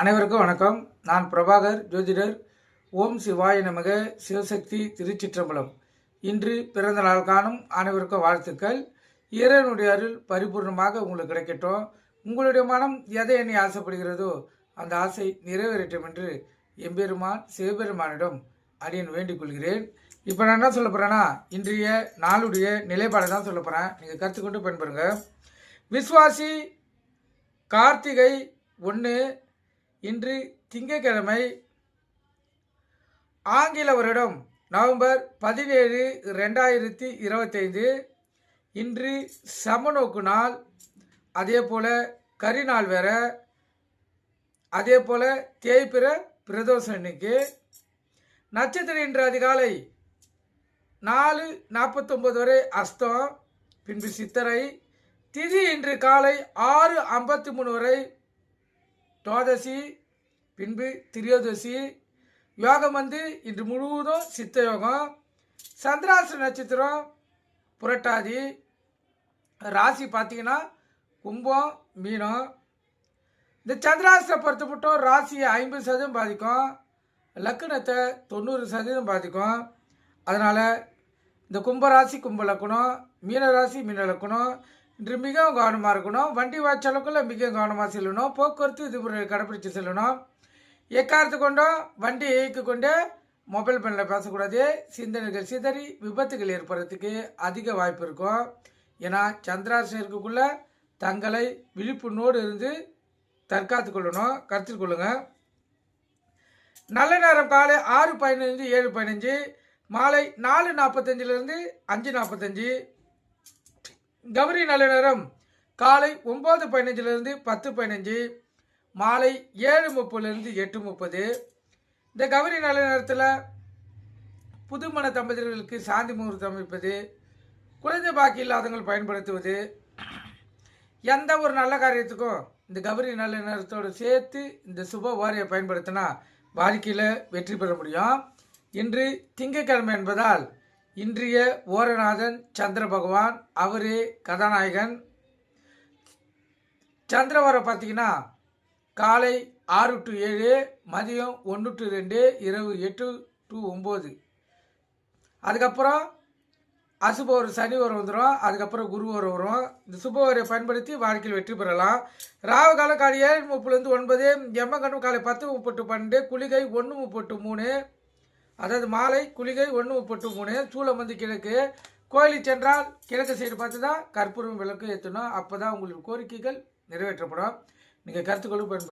அனைவருக்கும் வணக்கம். நான் பிரபாகர் ஜோதிடர். ஓம் சிவாய நமக. சிவசக்தி திருச்சிற்றம்பலம். இன்று பிறந்த நாள் காணும் அனைவருக்கும் வாழ்த்துக்கள். இறைவனுடைய அருள் பரிபூர்ணமாக உங்களுக்கு கிடைக்கட்டும். உங்களுடைய மனம் எதை என்னை ஆசைப்படுகிறதோ அந்த ஆசை நிறைவேறட்டும் என்று எம்பெருமான் சிவபெருமானிடம் அடியன் வேண்டிக் கொள்கிறேன். இப்போ நான் என்ன சொல்ல போகிறேன்னா இன்றைய நாளுடைய நிலைப்பாடை தான் சொல்ல போகிறேன் நீங்கள் கற்றுக்கொண்டு பயன்பெறுங்க. விஸ்வாசி கார்த்திகை ஒன்று இன்று திங்கட்கிழமை ஆங்கில வருடம் நவம்பர் பதினேழு ரெண்டாயிரத்தி இருபத்தைந்து. இன்று சமநோக்கு நாள் அதே போல் கரிநாள் வேற. அதே போல் தேய்பிற பிரதோஷனுக்கு நட்சத்திரம் இன்று அதிகாலை நாலு நாற்பத்தொம்பது வரை அஸ்தம் பின்பு சித்தரை. திதி இன்று காலை ஆறு ஐம்பத்தி மூணு வரை துவாதசி பின்பு திரியோதசி. யோகம் வந்து இன்று முழுவதும் சித்த யோகம். சந்திராசிர நட்சத்திரம் புரட்டாதி. ராசி பார்த்தீங்கன்னா கும்பம் மீனம். இந்த சந்திராசிர பொறுத்த மட்டும் ராசியை ஐம்பது சதவீதம் பாதிக்கும். லக்கணத்தை தொண்ணூறு சதவீதம் பாதிக்கும். அதனால் இந்த கும்பராசி கும்ப லக்கணம் மீனராசி மீன லக்கணம் இன்று மிகவும் கவனமாக இருக்கணும். வண்டி வாய்ச்சலுக்குள்ள மிகவும் கவனமாக செல்லணும். போக்குவரத்து இது கடைப்பிடிச்சு செல்லணும். எக்காரத்து கொண்டும் வண்டி இயக்கி கொண்டே மொபைல் ஃபோனில் பேசக்கூடாது. சிந்தனைகள் சிதறி விபத்துகள் ஏற்படுறதுக்கு அதிக வாய்ப்பு இருக்கும். ஏன்னா சந்திராசனருக்குள்ளே தங்களை விழிப்புணோடு இருந்து தற்காத்து கொள்ளணும். கருத்தில் கொள்ளுங்கள் நல்ல நேரம் காலை ஆறு பதினஞ்சு ஏழு பதினஞ்சு மாலை நாலு நாற்பத்தஞ்சிலிருந்து அஞ்சு நாற்பத்தஞ்சு. கௌரி நல்ல நேரம். காலை ஒம்பது பதினஞ்சிலிருந்து பத்து பதினஞ்சு மாலை ஏழு முப்பதுலேருந்து எட்டு முப்பது. இந்த கௌரி நல்ல நேரத்தில் புதுமண தம்பதியர்களுக்கு சாந்தி முகூர்த்தம் அமைப்பது குழந்தை பாக்கி இல்லாதவங்கள் பயன்படுத்துவது எந்த ஒரு நல்ல காரியத்துக்கும் இந்த கௌரி நல்ல நேரத்தோடு சேர்த்து இந்த சுப ஓரையை பயன்படுத்தினா வாழ்க்கையில் வெற்றி பெற முடியும். இன்று திங்கட்கிழமை என்பதால் இன்றைய ஓரநாதன் சந்திர பகவான் அவரே கதாநாயகன். சந்திரவரை பார்த்தீங்கன்னா காலை ஆறு டு ஏழு மதியம் ஒன்று டு ரெண்டு இரவு எட்டு டு ஒம்பது. அதுக்கப்புறம் அசுப ஒரு சனி வரம் வந்துடும் அதுக்கப்புறம் குரு வரம். வரும் இந்த சுபவரை பயன்படுத்தி வாழ்க்கையில் வெற்றி பெறலாம். ராவு காலம் காலை ஏழு முப்பதுலேருந்து ஒன்பது எம்ம கணு காலை பத்து முப்பட்டு பன்னெண்டு குளிகை ஒன்று முப்பட்டு மூணு அதாவது மாலை குளிகை ஒன்று முப்பட்டு மூணு. சூளம் வந்து கிழக்கு. கோயிலுக்கு சென்றால் கிழக்கு சைடு பார்த்து தான் கற்பூரம் விளக்கு ஏற்றணும் அப்போ தான் உங்களுக்கு கோரிக்கைகள் நிறைவேற்றப்படும். நீங்கள் கருத்துக்களும் பயன்படுத்த